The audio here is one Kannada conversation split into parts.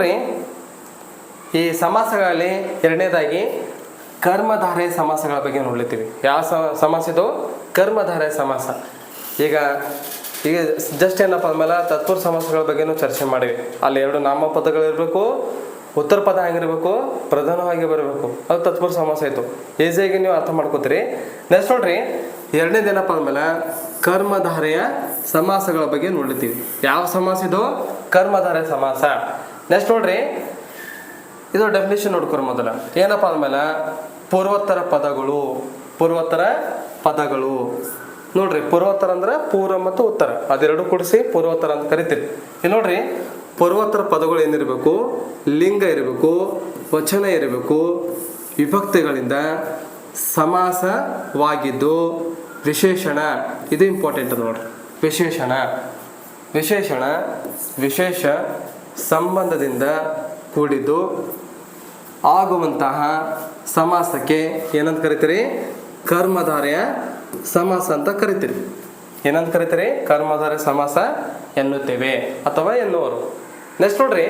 ನೋಡ್ರಿ, ಈ ಸಮಾಸಗಳಲ್ಲಿ ಎರಡನೇದಾಗಿ ಕರ್ಮಧಾರೆ ಸಮಾಸಗಳ ಬಗ್ಗೆ ನೋಡ್ಲಿತ್ತೀವಿ. ಯಾವ ಸಮಾಸ ಇದು? ಕರ್ಮಧಾರೆ ಸಮಾಸ ಈಗ ಈಗ ಜಸ್ಟ್ ಏನಪ್ಪ ಅಂದಮೇಲೆ ತತ್ಪುರ ಸಮಾಸಗಳ ಬಗ್ಗೆನೂ ಚರ್ಚೆ ಮಾಡಿವಿ. ಅಲ್ಲಿ ಎರಡು ನಾಮಪದಗಳಿರಬೇಕು ಉತ್ತರ ಪದ ಹೆಂಗಿರ್ಬೇಕು ಪ್ರಧಾನವಾಗಿ ಬರಬೇಕು. ಅದು ತತ್ಪುರ ಸಮಾಸ ಆಯಿತು ಈಸಿಯಾಗಿ ನೀವು ಅರ್ಥ ಮಾಡ್ಕೋತೀರಿ. ನೆಕ್ಸ್ಟ್ ನೋಡ್ರಿ ಎರಡನೇದೇನಪ್ಪ ಅಂದಮೇಲೆ ಕರ್ಮಧಾರೆಯ ಸಮಾಸಗಳ ಬಗ್ಗೆ ನೋಡ್ಲಿತ್ತೀವಿ. ಯಾವ ಸಮಾಸ ಇದು? ಕರ್ಮಧಾರೆ ಸಮಾಸ ನೆಕ್ಸ್ಟ್ ನೋಡ್ರಿ. ಇದು ಡೆಫಿನೇಷನ್ ನೋಡ್ಕೊರಿ ಮೊದಲ. ಏನಪ್ಪ ಅಂದ್ಮೇಲೆ? ಪೂರ್ವೋತ್ತರ ಪದಗಳು ಪೂರ್ವೋತ್ತರ ಪದಗಳು. ನೋಡ್ರಿ, ಪೂರ್ವೋತ್ತರ ಅಂದ್ರೆ ಪೂರ್ವ ಮತ್ತು ಉತ್ತರ. ಅದೆರಡು ಕೂಡಿಸಿ ಪೂರ್ವೋತ್ತರ ಅಂತ ಕರಿತೀರಿ. ಇಲ್ಲಿ ನೋಡ್ರಿ, ಪೂರ್ವೋತ್ತರ ಪದಗಳು ಏನಿರಬೇಕು? ಲಿಂಗ ಇರಬೇಕು, ವಚನ ಇರಬೇಕು, ವಿಭಕ್ತಿಗಳಿಂದ ಸಮಾಸವಾಗಿದ್ದು ವಿಶೇಷಣ. ಇದು ಇಂಪಾರ್ಟೆಂಟ್ ನೋಡ್ರಿ. ವಿಶೇಷಣ. ವಿಶೇಷಣ, ವಿಶೇಷ ಸಂಬಂಧದಿಂದ ಕೂಡಿದ್ದು ಆಗುವಂತಹ ಸಮಾಸಕ್ಕೆ ಏನಂತ ಕರಿತೀರಿ? ಕರ್ಮಧಾರೆಯ ಸಮಾಸ ಅಂತ ಕರಿತೀರಿ. ಏನಂತ ಕರಿತೀರಿ? ಕರ್ಮಧಾರೆ ಸಮಾಸ ಎನ್ನುತ್ತೇವೆ ಅಥವಾ ಎನ್ನುವರು. ನೆಕ್ಸ್ಟ್ ನೋಡ್ರಿ,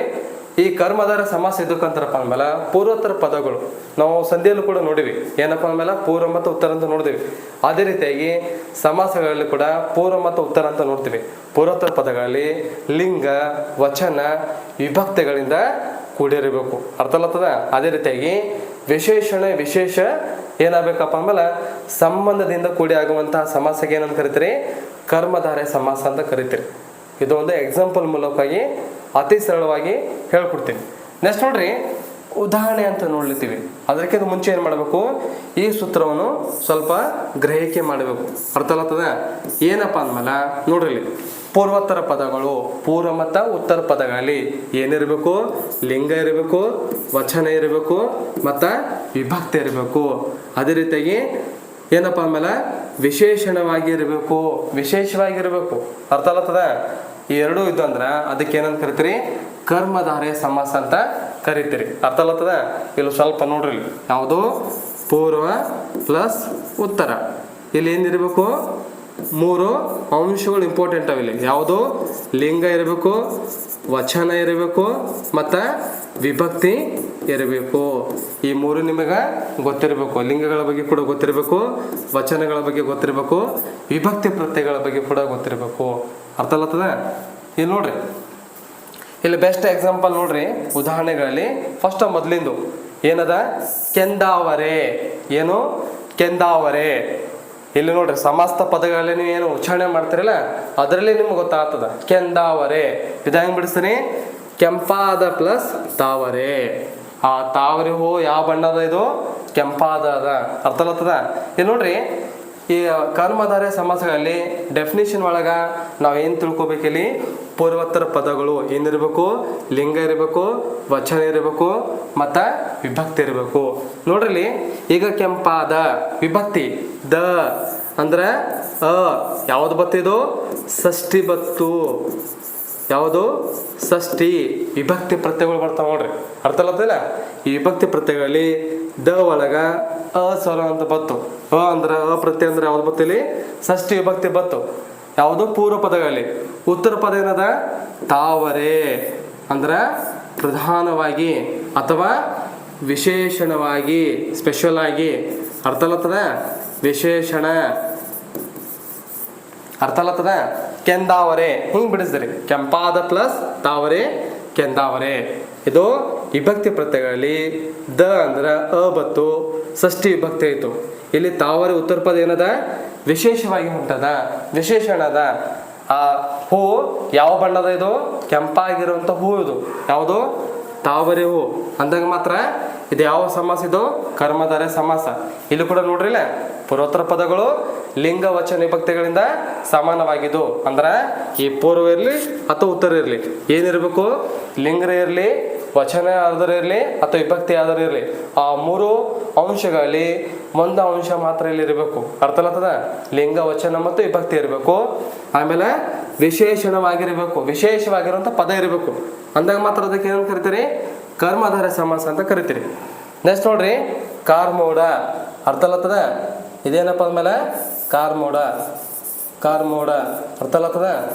ಈ ಕರ್ಮಧಾರ ಸಮಾಸ ಇದಕ್ಕಂತಾರಪ್ಪ ಅಂದ್ಮೇಲೆ ಪೂರ್ವೋತ್ತರ ಪದಗಳು. ನಾವು ಸಂಧಿಯಲ್ಲೂ ಕೂಡ ನೋಡಿವಿ. ಏನಪ್ಪ ಅಂದ್ಮೇಲೆ ಪೂರ್ವ ಮತ್ತು ಉತ್ತರ ಅಂತ ನೋಡಿದ್ವಿ. ಅದೇ ರೀತಿಯಾಗಿ ಸಮಾಸಗಳಲ್ಲಿ ಕೂಡ ಪೂರ್ವ ಮತ್ತು ಉತ್ತರ ಅಂತ ನೋಡ್ತೀವಿ. ಪೂರ್ವೋತ್ತರ ಪದಗಳಲ್ಲಿ ಲಿಂಗ, ವಚನ, ವಿಭಕ್ತಿಗಳಿಂದ ಕೂಡಿರಬೇಕು. ಅರ್ಥ ಆಗ್ತದ ಅದೇ ರೀತಿಯಾಗಿ ವಿಶೇಷಣ, ವಿಶೇಷ ಏನಾಗಬೇಕಪ್ಪ ಅಂದ್ರೆ ಸಂಬಂಧದಿಂದ ಕೂಡಿ ಆಗುವಂತಹ ಸಮಾಸಕ್ಕೆ ಏನಂತ ಕರಿತೀರಿ? ಕರ್ಮಧಾರೆ ಸಮಾಸ ಅಂತ ಕರಿತೀರಿ. ಇದು ಒಂದು ಎಕ್ಸಾಂಪಲ್ ಮೂಲಕವಾಗಿ ಅತಿ ಸರಳವಾಗಿ ಹೇಳ್ಕೊಡ್ತೀನಿ. ನೆಕ್ಸ್ಟ್ ನೋಡ್ರಿ. ಉದಾಹರಣೆ ಅಂತ ನೋಡ್ಲಿತ್ತೀವಿ. ಅದಕ್ಕಿಂತ ಮುಂಚೆ ಏನು ಮಾಡಬೇಕು? ಈ ಸೂತ್ರವನ್ನು ಸ್ವಲ್ಪ ಗ್ರಹಿಕೆ ಮಾಡಬೇಕು. ಅರ್ಥ ಆಗ್ತದ ಏನಪ್ಪ ಅಂದ್ಮೇಲೆ ನೋಡ್ರಿ. ಪೂರ್ವೋತ್ತರ ಪದಗಳು, ಪೂರ್ವ ಮತ್ತು ಉತ್ತರ ಪದಗಳಲ್ಲಿ ಏನಿರಬೇಕು? ಲಿಂಗ ಇರಬೇಕು, ವಚನ ಇರಬೇಕು, ಮತ್ತು ವಿಭಕ್ತಿ ಇರಬೇಕು. ಅದೇ ರೀತಿಯಾಗಿ ಏನಪ್ಪ ಅಂದ್ಮೇಲೆ, ವಿಶೇಷಣವಾಗಿ ಇರಬೇಕು. ವಿಶೇಷವಾಗಿರಬೇಕು ಅರ್ಥ ಆಗ್ತದ ಈ ಎರಡೂ ಇದ್ದು ಅಂದ್ರೆ ಅದಕ್ಕೆ ಏನಂತ ಕರಿತೀರಿ? ಕರ್ಮಧಾರೆ ಸಮಾಸ ಅಂತ ಕರಿತೀರಿ. ಅರ್ಥಲತ್ತದ ಇಲ್ಲಿ ಸ್ವಲ್ಪ ನೋಡ್ರಿ. ಯಾವುದು? ಪೂರ್ವ ಪ್ಲಸ್ ಉತ್ತರ. ಇಲ್ಲಿ ಏನಿರಬೇಕು ಮೂರು ಅಂಶಗಳು ಇಂಪಾರ್ಟೆಂಟ್ ಅವಿಲ್ಲಿ ಯಾವುದು? ಲಿಂಗ ಇರಬೇಕು, ವಚನ ಇರಬೇಕು, ಮತ್ತು ವಿಭಕ್ತಿ ಇರಬೇಕು. ಈ ಮೂರು ನಿಮಗೆ ಗೊತ್ತಿರಬೇಕು. ಲಿಂಗಗಳ ಬಗ್ಗೆ ಕೂಡ ಗೊತ್ತಿರಬೇಕು, ವಚನಗಳ ಬಗ್ಗೆ ಗೊತ್ತಿರಬೇಕು, ವಿಭಕ್ತಿ ಪ್ರತ್ಯಯಗಳ ಬಗ್ಗೆ ಕೂಡ ಗೊತ್ತಿರಬೇಕು. ಅರ್ಥಲತ್ತದ ಇಲ್ಲಿ ನೋಡ್ರಿ. ಇಲ್ಲಿ ಬೆಸ್ಟ್ ಎಕ್ಸಾಂಪಲ್ ನೋಡ್ರಿ, ಉದಾಹರಣೆಗಳಲ್ಲಿ ಫಸ್ಟ್ ಮೊದಲಿಂದು, ಏನದ? ಕೆಂದಾವರೆ. ಏನು? ಕೆಂದಾವರೆ. ಇಲ್ಲಿ ನೋಡ್ರಿ, ಸಮಸ್ತ ಪದಗಳಲ್ಲಿ ನೀವು ಏನು ಉಚ್ಚಾರಣೆ ಮಾಡ್ತಿರಲ್ಲ, ಅದರಲ್ಲಿ ನಿಮ್ಗೆ ಗೊತ್ತಾಗ್ತದ. ಕೆಂದಾವರೆ. ಇದು ಹೆಂಗ್ ಬಿಡಿಸ್ತೀನಿ? ಕೆಂಪಾದ ಪ್ಲಸ್ ತಾವರೆ. ಆ ತಾವರೆ ಹೂ ಯಾವ ಬಣ್ಣದ ಇದು? ಕೆಂಪಾದ ಅದ. ಅರ್ಥ ಆಗ್ತದ? ಇಲ್ಲಿ ನೋಡ್ರಿ, ಈ ಕರ್ಮಧಾರೆ ಸಮಸ್ಯೆಗಳಲ್ಲಿ ಡೆಫಿನೇಷನ್ ಒಳಗ ನಾವು ಏನು ತಿಳ್ಕೊಬೇಕಿಲ್ಲಿ ಪೂರ್ವೋತ್ತರ ಪದಗಳು ಏನಿರಬೇಕು? ಲಿಂಗ ಇರಬೇಕು, ವಚನ ಇರಬೇಕು, ಮತ್ತು ವಿಭಕ್ತಿ ಇರಬೇಕು. ನೋಡ್ರಿ, ಈಗ ಕೆಂಪಾದ ವಿಭಕ್ತಿ, ದ ಅಂದ್ರೆ ಅ. ಯಾವ್ದು ಬತ್ತಿದು ಷಷ್ಠಿ ಬತ್ತು. ಯಾವುದು? ಷಷ್ಠಿ. ವಿಭಕ್ತಿ ಪ್ರತ್ಯಯಗಳು ಬರ್ತಾವ ನೋಡ್ರಿ. ಅರ್ಥ ಅಲ್ಲ ಈ ವಿಭಕ್ತಿ ಪ್ರತ್ಯಯಗಳಲ್ಲಿ ದ ಒಳಗ ಅ ಸ್ವರ ಅಂತ ಬತ್ತು. ಅ ಅಂದ್ರೆ ಅ ಪ್ರತ್ಯಯ ಅಂದ್ರೆ ಯಾವ್ದು ಬತ್ತಿಲಿ ಷಷ್ಠಿ ವಿಭಕ್ತಿ ಬತ್ತು. ಯಾವುದು ಪೂರ್ವ ಪದಗಳಲ್ಲಿ. ಉತ್ತರ ಪದ ಏನದ? ತಾವರೆ. ಅಂದ್ರ ಪ್ರಧಾನವಾಗಿ ಅಥವಾ ವಿಶೇಷಣವಾಗಿ ಸ್ಪೆಷಲ್ ಆಗಿ. ಅರ್ಥ ಆಗ್ತದ ವಿಶೇಷಣ. ಅರ್ಥ ಆಗ್ತದ ಕೆಂದಾವರೆ. ಹಿಂಗ್ ಬಿಡಿಸ್ರಿ ಕೆಂಪಾದ ಪ್ಲಸ್ ತಾವರೆ, ಕೆಂದಾವರೆ. ಇದು ವಿಭಕ್ತಿ ಪ್ರತ್ಯಯಗಳಲ್ಲಿ ದ ಅಂದ್ರ ಅ ಬತ್ತು, ಷಷ್ಠಿ ವಿಭಕ್ತಿ ಆಯ್ತು. ಇಲ್ಲಿ ತಾವರೆ ಉತ್ತರ ಪದ ಏನದ? ವಿಶೇಷವಾಗಿ ಉಂಟದ ವಿಶೇಷಣದ, ಆ ಹೂ ಯಾವ ಬಣ್ಣದ ಇದು? ಕೆಂಪಾಗಿರುವಂತ ಹೂ ಇದು. ಯಾವುದು? ತಾವರೆ ಹೂ. ಅಂದಾಗ ಮಾತ್ರ ಇದು ಯಾವ ಸಮಾಸ ಇದು? ಕರ್ಮಧಾರೆ ಸಮಾಸ. ಇಲ್ಲಿ ಕೂಡ ನೋಡ್ರಿಲ್ಲ ಪೂರ್ವೋತ್ತರ ಪದಗಳು ಲಿಂಗ ವಚನ ವಿಭಕ್ತಿಗಳಿಂದ ಸಮಾನವಾಗಿದ್ದು. ಅಂದ್ರೆ ಈ ಪೂರ್ವ ಇರಲಿ ಅಥವಾ ಉತ್ತರ ಇರಲಿ. ಏನಿರಬೇಕು? ಲಿಂಗರ ಇರಲಿ ವಚನ ಆದರೂ ಇರಲಿ ಅಥವಾ ವಿಭಕ್ತಿ ಆದರೂ ಇರಲಿ, ಆ ಮೂರು ಅಂಶಗಳಲ್ಲಿ ಒಂದು ಅಂಶ ಮಾತ್ರ ಇಲ್ಲಿ ಇರಬೇಕು. ಅರ್ಥ ಆಗ್ತದ ಲಿಂಗ, ವಚನ ಮತ್ತು ವಿಭಕ್ತಿ ಇರಬೇಕು. ಆಮೇಲೆ ವಿಶೇಷಣವಾಗಿರಬೇಕು. ವಿಶೇಷವಾಗಿರುವಂಥ ಪದ ಇರಬೇಕು. ಅಂದಾಗ ಮಾತ್ರ ಅದಕ್ಕೆ ಏನಂತ ಕರಿತೀರಿ? ಕರ್ಮಾಧಾರ ಸಮಾಸ ಅಂತ ಕರಿತೀರಿ. ನೆಕ್ಸ್ಟ್ ನೋಡ್ರಿ. ಕಾರ್ಮೋಡ. ಅರ್ಥ ಆಗ್ತದ ಇದೇನಪ್ಪ ಅಂದಮೇಲೆ? ಕಾರ್ಮೋಡ. ಕಾರ್ಮೋಡ. ಅರ್ಥ ಆಗ್ತದ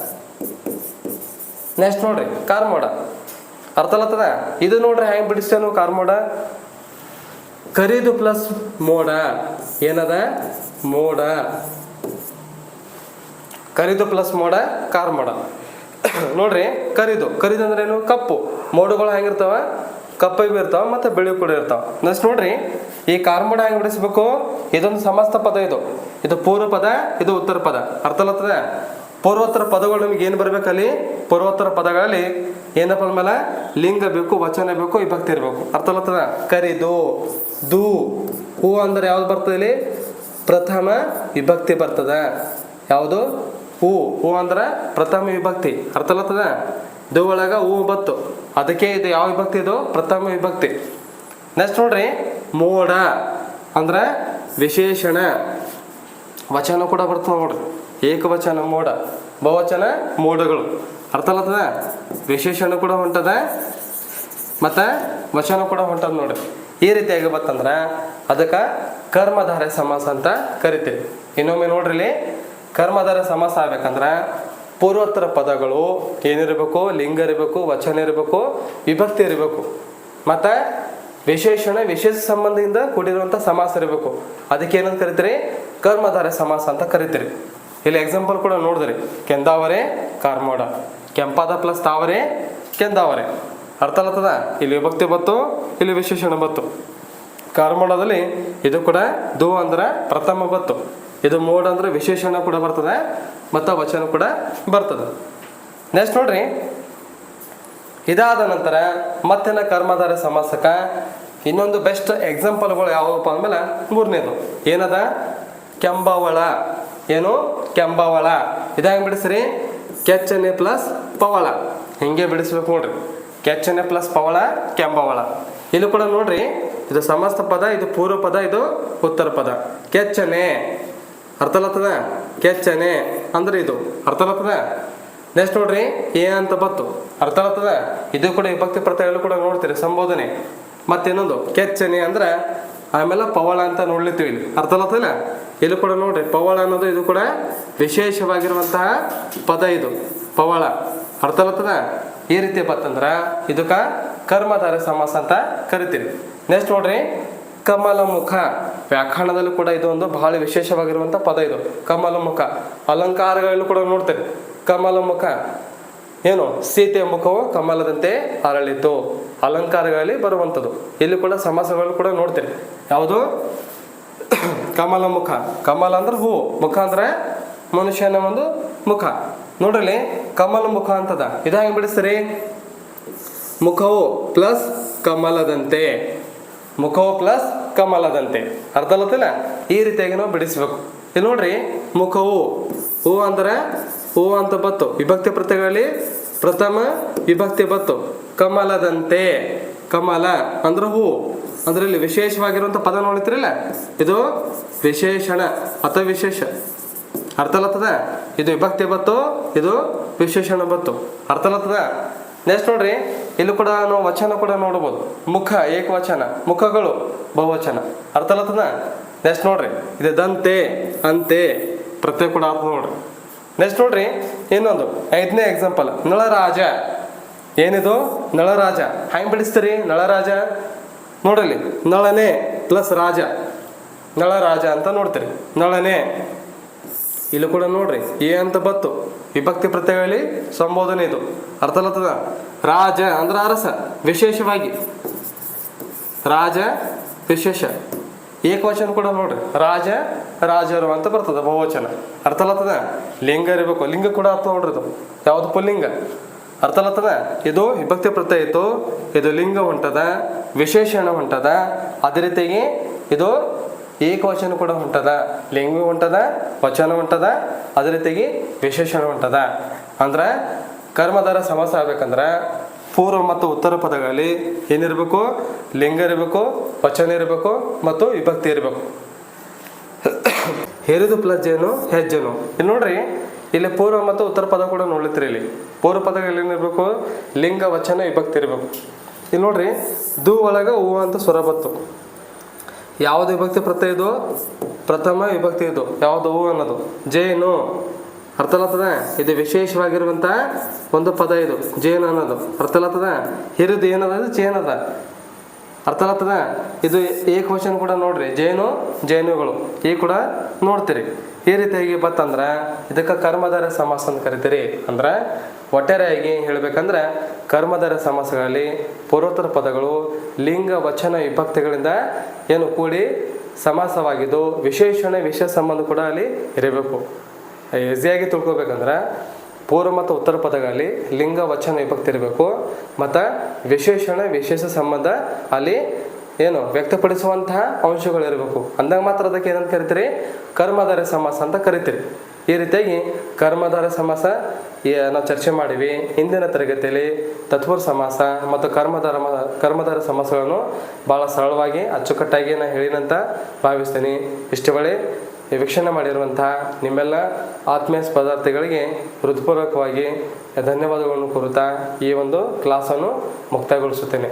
ನೆಕ್ಸ್ಟ್ ನೋಡ್ರಿ. ಕಾರ್ಮೋಡ. ಅರ್ಥ ಆಗ್ತದ ಇದು ನೋಡ್ರಿ ಹೆಂಗ್ ಬಿಡಿಸ್ತೇನು ಕಾರ್ಮೋಡ ಕರಿದು ಪ್ಲಸ್ ಮೋಡ. ಏನದ? ಮೋಡ. ಕರಿದು ಪ್ಲಸ್ ಮೋಡ ಕಾರ್ಮೋಡ ನೋಡ್ರಿ ಕರಿದು ಕರಿದು ಅಂದ್ರೆ ಏನು ಕಪ್ಪು. ಮೋಡಗಳು ಹೆಂಗಿರ್ತಾವ ಕಪ್ಪ ಇರ್ತಾವ ಮತ್ತೆ ಬಿಳಿ ಕೂಡ ಇರ್ತಾವ. ನೆಕ್ಸ್ಟ್ ನೋಡ್ರಿ, ಈ ಕಾರ್ಮೋಡ ಹೆಂಗ್ ಬಿಡಿಸ್ಬೇಕು? ಇದೊಂದು ಸಮಸ್ತ ಪದ ಇದು. ಇದು ಪೂರ್ವ ಪದ, ಇದು ಉತ್ತರ ಪದ. ಅರ್ಥಲತ್ತದ ಪೂರ್ವೋತ್ತರ ಪದಗಳು ನಿಮ್ಗೆ ಏನು ಬರ್ಬೇಕಲ್ಲಿ? ಪೂರ್ವೋತ್ತರ ಪದಗಳಲ್ಲಿ ಏನಪ್ಪ ಅಂದ್ಮೇಲೆ? ಲಿಂಗ ಬೇಕು, ವಚನ ಬೇಕು, ವಿಭಕ್ತಿ ಇರಬೇಕು. ಅರ್ಥ ಆಗ್ತದ ಕರಿದು, ದು ಹೂ ಅಂದ್ರೆ ಯಾವ್ದು ಬರ್ತದೆ ಇಲ್ಲಿ? ಪ್ರಥಮ ವಿಭಕ್ತಿ ಬರ್ತದ. ಯಾವುದು? ಹೂ ಹೂ ಅಂದ್ರೆ ಪ್ರಥಮ ವಿಭಕ್ತಿ. ಅರ್ಥ ಆಗ್ತದ ದು ಒಳಗ ಹೂ ಬತ್ತು. ಅದಕ್ಕೆ ಇದು ಯಾವ ವಿಭಕ್ತಿ ಇದು? ಪ್ರಥಮ ವಿಭಕ್ತಿ. ನೆಕ್ಸ್ಟ್ ನೋಡ್ರಿ. ಮೋಡ ಅಂದ್ರೆ ವಿಶೇಷಣ. ವಚನ ಕೂಡ ಬರ್ತದೆ ನೋಡ್ರಿ. ಏಕವಚನ ಮೋಡ, ಬಹುವಚನ ಮೋಡಗಳು. ಅರ್ಥ ಅಲ್ಲದ ವಿಶೇಷಣ ಕೂಡ ಹೊಂಟದ. ಮತ್ತು ವಚನ ಕೂಡ ಹೊಂಟದ ನೋಡ್ರಿ. ಈ ರೀತಿಯಾಗಿ ಬತ್ತಂದ್ರ ಅದಕ್ಕೆ ಕರ್ಮಧಾರೆ ಸಮಾಸ ಅಂತ ಕರಿತೀವಿ. ಇನ್ನೊಮ್ಮೆ ನೋಡ್ರಿ ಕರ್ಮಧಾರೆ ಸಮಾಸ ಆಗ್ಬೇಕಂದ್ರ ಪೂರ್ವೋತ್ತರ ಪದಗಳು ಏನಿರಬೇಕು? ಲಿಂಗ ಇರಬೇಕು, ವಚನ ಇರಬೇಕು, ವಿಭಕ್ತಿ ಇರಬೇಕು. ಮತ್ತು ವಿಶೇಷಣ, ವಿಶೇಷ ಸಂಬಂಧದಿಂದ ಕೂಡಿರುವಂಥ ಸಮಾಸ ಇರಬೇಕು. ಅದಕ್ಕೆ ಏನಂತ ಕರಿತೀರಿ? ಕರ್ಮಧಾರೆ ಸಮಾಸ ಅಂತ ಕರಿತೀರಿ. ಇಲ್ಲಿ ಎಕ್ಸಾಂಪಲ್ ಕೂಡ ನೋಡಿದ್ರಿ. ಕೆಂದಾವರೆ, ಕಾರ್ಮೋಡ. ಕೆಂಪಾದ ಪ್ಲಸ್ ತಾವರೆ, ಕೆಂದಾವರೆ. ಅರ್ಥ ಆಗ್ತದ ಇಲ್ಲಿ ವಿಭಕ್ತಿ ಬತ್ತು ಇಲ್ಲಿ ವಿಶೇಷಣ ಬತ್ತು ಕಾರ್ಮೋಡದಲ್ಲಿ ಇದು ಕೂಡ ದು ಅಂದ್ರೆ ಪ್ರಥಮ ಬತ್ತು ಇದು ಮೋಡ ಅಂದ್ರೆ ವಿಶೇಷಣ ಕೂಡ ಬರ್ತದೆ, ಮತ್ತು ವಚನ ಕೂಡ ಬರ್ತದೆ. ನೆಕ್ಸ್ಟ್ ನೋಡ್ರಿ. ಇದಾದ ನಂತರ ಮತ್ತಿನ ಕರ್ಮಧಾರ ಸಮಾಸಕ ಇನ್ನೊಂದು ಬೆಸ್ಟ್ ಎಕ್ಸಾಂಪಲ್ಗಳು ಯಾವಪ್ಪ ಅಂದಮೇಲೆ ಮೂರನೇದು. ಏನದ? ಕೆಂಬವಳ. ಏನು? ಕೆಂಬವಳ. ಇದಾಗ ಬಿಡಿಸ್ರಿ? ಕೆಚ್ಚನೆ ಪ್ಲಸ್ ಪವಳ. ಹಿಂಗೆ ಬಿಡಿಸ್ಬೇಕು ನೋಡ್ರಿ. ಕೆಚ್ಚನೆ ಪ್ಲಸ್ ಪವಳ, ಕೆಂಬವಳ. ಇಲ್ಲಿ ಕೂಡ ನೋಡ್ರಿ, ಇದು ಸಮಸ್ತ ಪದ, ಇದು ಪೂರ್ವ ಪದ, ಇದು ಉತ್ತರ ಪದ. ಕೆಚ್ಚನೆ. ಅರ್ಥಲತ್ತದ ಕೆಚ್ಚನೆ ಅಂದ್ರೆ ಇದು. ಅರ್ಥ ಆಗ್ತದ ನೆಕ್ಸ್ಟ್ ನೋಡ್ರಿ ಏ ಅಂತ ಬತ್ತು. ಅರ್ಥಲತ್ತದ ಇದು ಕೂಡ ವಿಭಕ್ತಿ ಪ್ರತ್ಯಯಗಳು ಕೂಡ ನೋಡ್ತೀರಿ, ಸಂಬೋಧನೆ. ಮತ್ತೆ ಇನ್ನೊಂದು ಕೆಚ್ಚನೆ ಅಂದ್ರೆ ಆಮೇಲೆ ಪವಳ ಅಂತ ನೋಡ್ಲಿತ್ತೀವಿ ಇಲ್ಲಿ. ಅರ್ಥ ಇಲ್ಲಿ ಕೂಡ ನೋಡ್ರಿ, ಪವಳ ಅನ್ನೋದು ಇದು ಕೂಡ ವಿಶೇಷವಾಗಿರುವಂತಹ ಪದ ಇದು. ಪವಳ. ಅರ್ಥ ಬರ್ತದ ಈ ರೀತಿ ಬತ್ತಂದ್ರ ಇದಕ್ಕ ಕರ್ಮಧಾರ ಸಮಾಸ ಅಂತ ಕರಿತೀರಿ. ನೆಕ್ಸ್ಟ್ ನೋಡ್ರಿ ಕಮಲ ಮುಖ ವ್ಯಾಕರಣದಲ್ಲೂ ಕೂಡ ಇದು ಒಂದು ಬಹಳ ವಿಶೇಷವಾಗಿರುವಂಥ ಪದ ಇದು. ಕಮಲ ಮುಖ ಅಲಂಕಾರಗಳಲ್ಲೂ ಕೂಡ ನೋಡ್ತೇವೆ ಕಮಲ ಮುಖ ಏನು? ಸೀತೆಯ ಮುಖವು ಕಮಲದಂತೆ ಅರಳಿತು. ಅಲಂಕಾರಗಳಲ್ಲಿ ಬರುವಂಥದ್ದು. ಇಲ್ಲಿ ಕೂಡ ಸಮಾಸಗಳು ಕೂಡ ನೋಡ್ತೀರಿ. ಯಾವುದು? ಕಮಲ ಮುಖ. ಕಮಲ ಅಂದ್ರೆ ಹೂ. ಮುಖ ಅಂದ್ರೆ ಮನುಷ್ಯನ ಒಂದು ಮುಖ. ನೋಡ್ರಿ ಕಮಲ ಮುಖ ಅಂತದ. ಇದು ಹೆಂಗೆ ಬಿಡಿಸ್ತೀರಿ? ಮುಖವು ಪ್ಲಸ್ ಕಮಲದಂತೆ. ಮುಖವು ಪ್ಲಸ್ ಕಮಲದಂತೆ. ಅರ್ಥ ಅಲ್ಲ ಈ ರೀತಿಯಾಗಿ ನಾವು ಬಿಡಿಸ್ಬೇಕು. ಇಲ್ಲಿ ನೋಡ್ರಿ, ಮುಖವು ಹೂ ಅಂದ್ರೆ ಹೂ ಅಂತ ಬತ್ತು. ವಿಭಕ್ತಿ ಪ್ರತಿಗಳಲ್ಲಿ ಪ್ರಥಮ ವಿಭಕ್ತಿ ಬತ್ತು. ಕಮಲದಂತೆ. ಕಮಲ ಅಂದ್ರೆ ಹೂ. ಅಂದ್ರೆ ವಿಶೇಷವಾಗಿರುವಂತ ಪದ ನೋಡಿದ್ರಲ್ಲ? ಇದು ವಿಶೇಷಣ ಅಥವಾ ವಿಶೇಷ. ಅರ್ಥಲತ್ತದ ಇದು ವಿಭಕ್ತಿ ಬತ್ತು, ಇದು ವಿಶೇಷಣ ಬತ್ತು. ಅರ್ಥಲತ್ತದ ನೆಕ್ಸ್ಟ್ ನೋಡ್ರಿ, ಇಲ್ಲಿ ಕೂಡ ನಾವು ವಚನ ಕೂಡ ನೋಡ್ಬೋದು. ಮುಖ, ಏಕವಚನ, ಮುಖಗಳು, ಬಹುವಚನ. ಅರ್ಥಲತ್ತದ ನೆಕ್ಸ್ಟ್ ನೋಡ್ರಿ, ಇದು ದಂತೆ, ಅಂತೆ, ಪ್ರತ್ಯೇಕ ಕೂಡ ಅರ್ಥ ನೋಡ್ರಿ. ನೆಕ್ಸ್ಟ್ ನೋಡ್ರಿ, ಇನ್ನೊಂದು, ಐದನೇ ಎಕ್ಸಾಂಪಲ್ ನಳರಾಜ. ಏನಿದು? ನಳರಾಜ. ಹೆಂಗ್ ಬಿಡಿಸ್ತೀರಿ? ನಳರಾಜ? ನೋಡ್ರಿ ನಳನೆ ಪ್ಲಸ್ ರಾಜ. ನಳ ರಾಜ ಅಂತ ನೋಡ್ತೀರಿ. ನಳನೆ. ಇಲ್ಲಿ ಕೂಡ ನೋಡ್ರಿ ಏ ಅಂತ ಬತ್ತು. ವಿಭಕ್ತಿ ಪ್ರತ್ಯಯಗಳಲ್ಲಿ ಸಂಬೋಧನೆ ಇದು. ಅರ್ಥ ಆಗ್ತದ? ರಾಜ ಅಂದ್ರೆ ಅರಸ, ವಿಶೇಷವಾಗಿ. ರಾಜ, ವಿಶೇಷ. ಏಕವಚನ ಕೂಡ ನೋಡ್ರಿ. ರಾಜ, ರಾಜರು ಅಂತ ಬರ್ತದ ಬಹುವಚನ. ಅರ್ಥ ಲಿಂಗ ಇರಬೇಕು. ಲಿಂಗ ಕೂಡ ಅರ್ಥ ನೋಡ್ರಿ ಅದು ಯಾವ್ದು ಪುಲ್ಲಿಂಗ? ಅರ್ಥ ಆಗ್ತದ ಇದು ವಿಭಕ್ತಿ ಪ್ರತ್ಯಯ ಇತ್ತು, ಇದು ಲಿಂಗ ಹೊಂಟದ ವಿಶೇಷಣ ಹೊಂಟದ, ಅದೇ ರೀತಿಯಾಗಿ ಇದು ಏಕವಚನ ಕೂಡ ಹೊಂಟದ, ಲಿಂಗ ಹೊಂಟದ, ವಚನ ಹೊಂಟದ, ಅದೇ ರೀತಿಯಾಗಿ ವಿಶೇಷಣ ಹೊಂಟದ. ಅಂದ್ರೆ ಕರ್ಮದರ ಸಮಾಸ ಆಗ್ಬೇಕಂದ್ರೆ ಪೂರ್ವ ಮತ್ತು ಉತ್ತರ ಪದಗಳಲ್ಲಿ ಏನಿರಬೇಕು? ಲಿಂಗ ಇರಬೇಕು, ವಚನ ಇರಬೇಕು ಮತ್ತು ವಿಭಕ್ತಿ ಇರಬೇಕು. ಹೆರಿದು ಪ್ಲಸ್ ಹೆಜ್ಜೆನು. ಇಲ್ಲಿ ನೋಡ್ರಿ ಇಲ್ಲಿ ಪೂರ್ವ ಮತ್ತು ಉತ್ತರ ಪದ ಕೂಡ ನೋಡ್ಲಿತ್ರಿ ಇಲ್ಲಿ. ಪೂರ್ವ ಪದಗಳಲ್ಲಿ ಏನಿರ್ಬೇಕು ಲಿಂಗ, ವಚನ, ವಿಭಕ್ತಿ ಇರಬೇಕು. ಇಲ್ಲಿ ನೋಡ್ರಿ, ದು ಒಳಗ ಹೂ ಅಂತ ಸ್ವರ ಬತ್ತು. ಯಾವ್ದು ವಿಭಕ್ತಿ ಪ್ರತ್ಯಯ ಇದು? ಪ್ರಥಮ ವಿಭಕ್ತಿ ಇದು. ಯಾವ್ದು ಹೂ ಅನ್ನೋದು? ಜೇನು ಅರ್ಥ ಆಗ್ತದ ಇದು ವಿಶೇಷವಾಗಿರುವಂತ ಒಂದು ಪದ ಇದು. ಜೇನು ಅನ್ನೋದು. ಅರ್ಥ ಆಗ್ತದ ಹಿರಿದು ಏನದ? ಚೇನದ. ಅರ್ಥ ಆಗ್ತದ ಇದು ಏಕವಚನ ಕ್ವಶನ್ ಕೂಡ ನೋಡ್ರಿ, ಜೇನು, ಜೇನುಗಳು, ಈ ಕೂಡ ನೋಡ್ತೀರಿ. ಈ ರೀತಿಯಾಗಿ ಬತ್ತಂದ್ರೆ ಇದಕ್ಕೆ ಕರ್ಮಧಾರ ಸಮಾಸ ಅಂತ ಕರಿತೀರಿ. ಅಂದ್ರೆ ಒಟ್ಟಾರೆಯಾಗಿ ಹೇಳ್ಬೇಕಂದ್ರೆ ಕರ್ಮಧಾರ ಸಮಾಸಗಳಲ್ಲಿ ಪೂರ್ವೋತ್ತರ ಪದಗಳು, ಲಿಂಗ, ವಚನ, ವಿಭಕ್ತಿಗಳಿಂದ ಏನು ಕೂಡಿ ಸಮಾಸವಾಗಿದ್ದು ವಿಶೇಷಣೆ ವಿಶೇಷ ಸಂಬಂಧ ಕೂಡ ಅಲ್ಲಿ ಇರಬೇಕು. ಈಸಿಯಾಗಿ ತಿಳ್ಕೊಬೇಕಂದ್ರೆ ಪೂರ್ವ ಮತ್ತು ಉತ್ತರ ಪದಗಳಲ್ಲಿ ಲಿಂಗ, ವಚನ, ವಿಭಕ್ತಿ ಇರಬೇಕು. ಮತ್ತು ವಿಶೇಷಣ, ವಿಶೇಷ ಸಂಬಂಧ ಅಲ್ಲಿ ಏನು ವ್ಯಕ್ತಪಡಿಸುವಂತಹ ಅಂಶಗಳಿರಬೇಕು ಅಂದಾಗ ಮಾತ್ರ ಅದಕ್ಕೆ ಏನಂತ ಕರಿತೀರಿ? ಕರ್ಮಧಾರ ಸಮಾಸ ಅಂತ ಕರಿತೀರಿ. ಈ ರೀತಿಯಾಗಿ ಕರ್ಮಧಾರ ಸಮಾಸ ನಾವು ಚರ್ಚೆ ಮಾಡಿವಿ. ಹಿಂದಿನ ತರಗತಿಯಲ್ಲಿ ತತ್ಪುರ ಸಮಾಸ ಮತ್ತು ಕರ್ಮಧಾರ ಕರ್ಮಧಾರ ಸಮಾಸಗಳನ್ನು ಭಾಳ ಸರಳವಾಗಿ, ಅಚ್ಚುಕಟ್ಟಾಗಿ ನಾನು ಹೇಳಿನಂತ ಭಾವಿಸ್ತೇನೆ. ಇಷ್ಟು ವೇಳೆ ಈ ವೀಕ್ಷಣೆ ಮಾಡಿರುವಂತಹ ನಿಮ್ಮೆಲ್ಲ ಆತ್ಮೀಯ ಸ್ಪರ್ಧಾರ್ಥಿಗಳಿಗೆ ಹೃತ್ಪೂರ್ವಕವಾಗಿ ಧನ್ಯವಾದಗಳನ್ನು ಕೋರುತ್ತಾ ಈ ಒಂದು ಕ್ಲಾಸನ್ನು ಮುಕ್ತಾಯಗೊಳಿಸುತ್ತೇನೆ.